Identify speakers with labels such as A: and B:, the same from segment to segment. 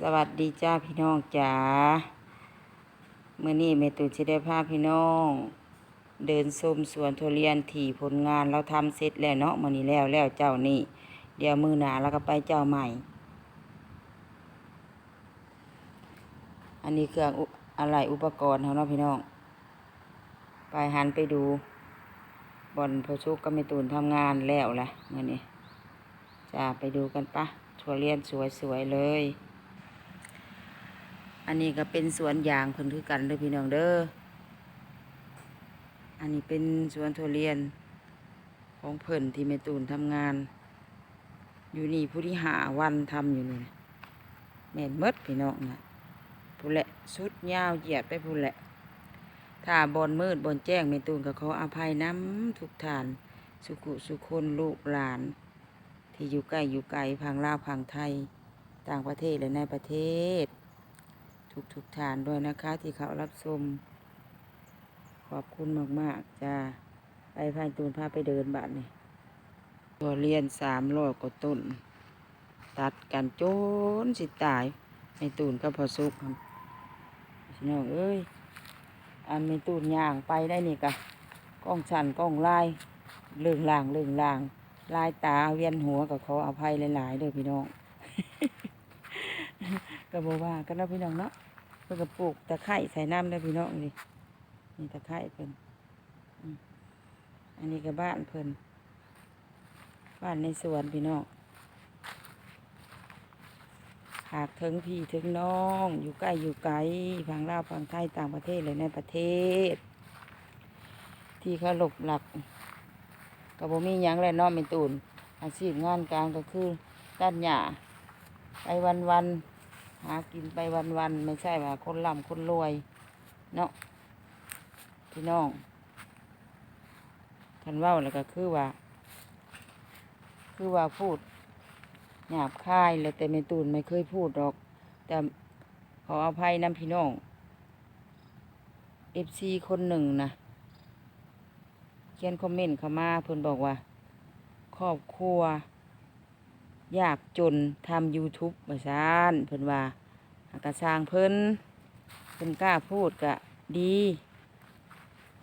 A: สวัสดีจ้าพี่น้องจ๋าเมื่อนี้แม่ตู่จะได้พาพพี่น้อง เดินชมสวนทุเรียนที่ผลงานเราทำเสร็จแล้วเนาะมื่อนี้แล้วแล้วเจ้านี่ เดี๋ยวมือหนาแล้วก็ไปเจ้าใหม่ อันนี้เครื่องอะไรอุปกรณ์เขาเนาะพี่น้อง ไปหันไปดูบอลพอชุกก็ไม่ตูนทำงานแล้วแหละมื่อนี้จะไปดูกันปะทุเรียนสวยๆเลย อันนี้ก็เป็นสวนยางเพิ่นคือกันเด้อพี่น้องเด้อ อันนี้เป็นสวนทุเรียน ของเพิ่นที่แม่ตูนทำงาน อยู่นี่ผู้ที่หาวันทำอยู่นี่นะแม่นเมดพี่น้องนะผู้แหละสุดยาวเหยียดไปผู้แหละ ถ้าบอนมืดบอนแจ้งแม่ตูนก็ขออภัยน้ำทุกทาน สุขุสุคนลูกหลาน ที่อยู่ใกล้อยู่ไกลพังลาวพังไทย ต่างประเทศและในประเทศ ทุกทุกทานด้วยนะคะ ที่เขารับชมขอบคุณมาก ๆจ้าไปพายตูนพาไปเดินบ้านนี่ตัวเรียนสามร้อยกว่าต้น ตัดกันโจนสิตายในตูนก็พอสุกครับพี่น้องเอ้ยอันในตูนย่างไปได้นี่กะกล้องชันกล้องลายเรื่องลางเรื่องลางลายตาเวียนหัวกับขออภัยหลายๆเด้อพี่น้อง ก็บว่ากันเนาะพี่น้องเนาะเพื่อก็ปลูกตะไคร้ใส่น้ำได้พี่น้องนี่นี่ตะไคร้เพิ่นอืมอันนี้ก็บ้านเพิ่นบ้านในสวนพี่น้องหากถึงพี่ถึงน้อง อยู่ใกล้อยู่ไกลพังลาวพังไทยต่างประเทศเลยในประเทศ ที่เขาหลบหลักก็บ่มีหยังแล้วเนาะแม่ตูนอาชีพงานการก็คือด้านหญ้าไปวันวัน หากินไปวันวันๆไม่ใช่ว่าคนร่ำคนรวย เนาะพี่น้องท่านเว่าแล้วก็คือว่า คือว่าพูดหยาบคายเลยแต่ไม่ตูนไม่เคยพูดหรอก แต่ขออภัยน้ำพี่น้องเอฟซีคนหนึ่งนะเขียนคอมเมนต์เข้ามาเพิ่อนบอกว่า ครอบครัว ยากจนทำ YouTube มาซานเพิ่นว่าหากระสร้างเพิ่นเพิ่นกล้าพูดกะดี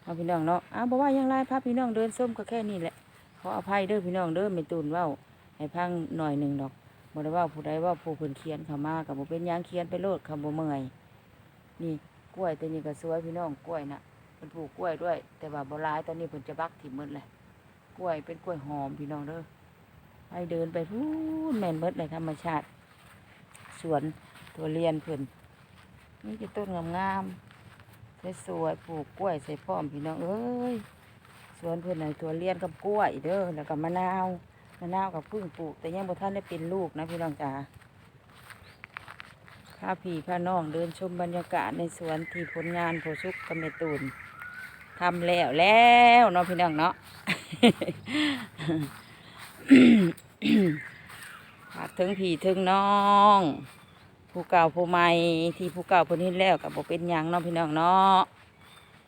A: เอาพี่น้องเนาะอ้าวบอกว่ายังไรพาพี่น้องเดินส้มก็แค่นี้แหละขออภัยเด้อพี่น้องเด้อไม่ตูนเว้าให้พังหน่อยหนึ่งดอกบ่ได้ว่าผู้ใดว่าผู้เพิ่นเขียนเข้ามากับบ่เป็นยังเขียนไปโลดคำบ่เมื่อยนี่กล้วยตัวนี้ก็สวยพี่น้องกล้วยน่ะเพิ่นปลูกกล้วยด้วย แต่ว่าบ่หลายตอนนี้เพิ่นจะบักถิ่มหมดเลยกล้วยเป็นกล้วยหอมพี่น้องเด้อ ไปเดินไปพูนแม่นเมดเลยธรรมชาติ สวนตัวเรียนเพิ่นนี่จะต้นงามๆสวยๆปลูกกล้วยใส่พรอมพี่น้องเอ้ยสวนเพื่อนในตัวเลียนกับกล้วยเด้อแล้วก็มะนาวมะนาวกับพึ่งปลูก แต่ยังบ่ท่านได้เป็นลูกนะพี่น้องจ๋าข้าพี่ข้าน้องเดินชมบรรยากาศในสวนที่ผลงานโพชุกกบเมตูนทำแล้วแล้วเนาะพี่น้องเนาะ ฝากถึงพี่ถึงน้อง ผู้เก่าผู้ใหม่ที่ผู้เก่าเพิ่นเห็นแล้วกับบ่เป็นยังเนาะพี่น้องเนาะ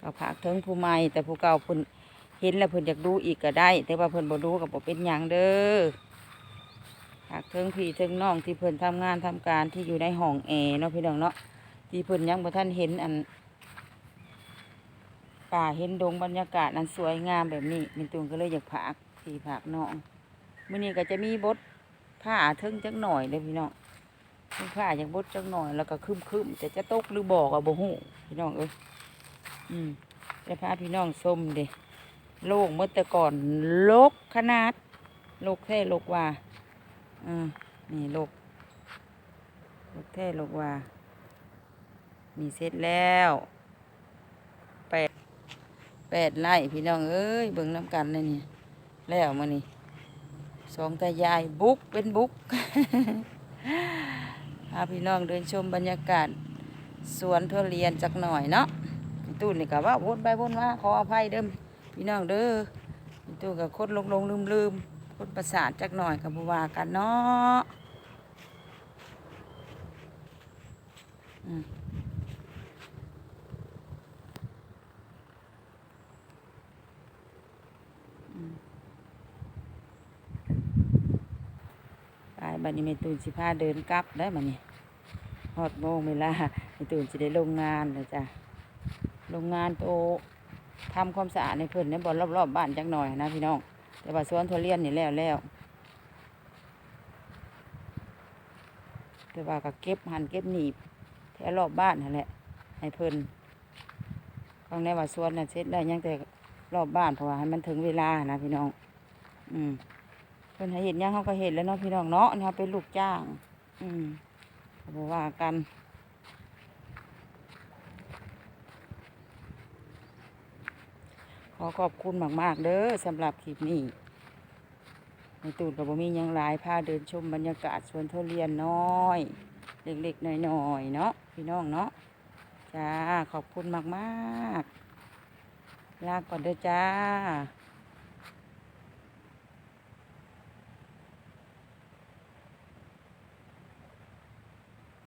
A: ก็ฝากถึงผู้ใหม่แต่ผู้เก่าเพิ่นเห็นแล้วเพิ่นอยากดูอีกก็ได้ แต่ว่าเพิ่นบ่ดูก็บ่เป็นยังเด้อหากเทิงพี่เทิงน้องที่เพิ่นทำงานทำการที่อยู่ในห้องแอร์เนาะพี่น้องเนาะที่เพิ่นยังบ่ทันเห็นอันป่าเห็นดงบรรยากาศอันสวยงามแบบนี้มินตูนก็เลยอยากผากพี่ผากน้อง มื้อนี้ก็จะมีบทผ้าเทิงจักหน่อยเลยพี่น้องเทิงผ้าจากบทจักหน่อยแล้วก็คึมๆแต่จะตกหรือบ่ก็บ่ฮู้พี่น้องเอ้ยอืมจะพาพี่น้องชมเด้โลกเมื่อแต่ก่อนโลกขนาดโลกแท้โลกว่าอ่านี่โลกโลกแท้โลกว่ามีเสร็จแล้วแปดแปดไร่พี่น้องเอ้ยเบิ่งน้ำกันเลยนี่แล้วมานี่ สองตายายบุกเป็นบุกพาพี่น้องเดินชมบรรยากาศสวนทุเรียนจักหน่อยเนาะพี่ตู้นี่ก็ว่าวนไปวนมาขออภัยเดิมพี่น้องเด้อพี่ตู้กับคดลงลงลืมลืมคดประสาทจักหน่อยกับบัวากันเนาะอืมอืมไป บัดนี้ม่ตูนสิพาเดินกลับได้มานี่ฮอดโมงเวลาในตื่นสิได้ลงงานนะจ้ะลงงานโตทำความสะอาดในเพิ่นในบ่อนรอบๆบ้านจักหน่อยนะพี่น้อง แต่ว่าสวนทุเรียนนี่แล้วแล้วแต่ว่าก็เก็บหันเก็บหนีบแถวรอบบ้านนั่นแหละให้เพิ่นข้างในว่าสวนน่ะเสร็จแล้ยังแต่รอบบ้านเพราะว่าให้มันถึงเวลานะพี่น้อง อืม เพิ่นให้เห็นยังเขาก็เห็นแล้วเนาะพี่น้องเนาะนี่เขาเป็นลูกจ้าง อืมก็บ่ว่ากันขอขอบคุณมากๆเด้อสำหรับคลิปนี้ในตูนกับบ่มียังหลายพาเดินชมบรรยากาศสวนทุเรียนน้อย เล็กๆน้อยๆเนาะพี่น้องเนาะจ้าขอบคุณมากๆลาก่อนเด้อจ้า